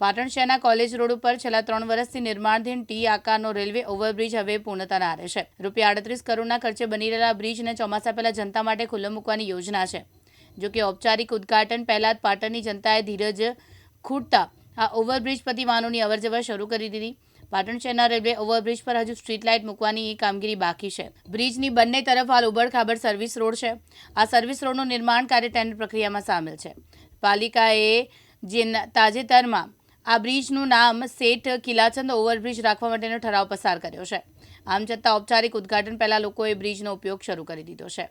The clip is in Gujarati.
પાટણ શહેરના કોલેજ રોડ ઉપર છેલ્લા ત્રણ વર્ષથી નિર્માણધીન ટી આકારનો રેલવે ઓવરબ્રિજ હવે પૂર્ણતાના આરે છે. રૂપિયા આડત્રીસ કરોડના ખર્ચે બની રહેલા બ્રિજને ચોમાસા પહેલા જનતા માટે ખુલ્લો મૂકવાની યોજના છે. જો કે ઔપચારિક ઉદ્ઘાટન પહેલા જ પાટણની જનતાએ ધીરજ ખૂટતા આ ઓવરબ્રિજ પરથી વાહનોની અવરજવર શરૂ કરી દીધી. પાટણ શહેરના રેલવે ઓવરબ્રિજ પર હજુ સ્ટ્રીટ લાઇટ મૂકવાની કામગીરી બાકી છે. બ્રિજની બંને તરફ હાલ ઉબડખાબડ સર્વિસ રોડ છે. આ સર્વિસ રોડનું નિર્માણ કાર્ય ટેન્ડર પ્રક્રિયામાં સામેલ છે. પાલિકાએ જે તાજેતરમાં આ બ્રિજનું નામ સેઠ કિલાચંદ ઓવરબ્રિજ રાખવા માટેનો ઠરાવ પસાર કર્યો છે. આમ છતાં ઔપચારિક ઉદ્ઘાટન પહેલા લોકોએ બ્રિજનો ઉપયોગ શરૂ કરી દીધો છે.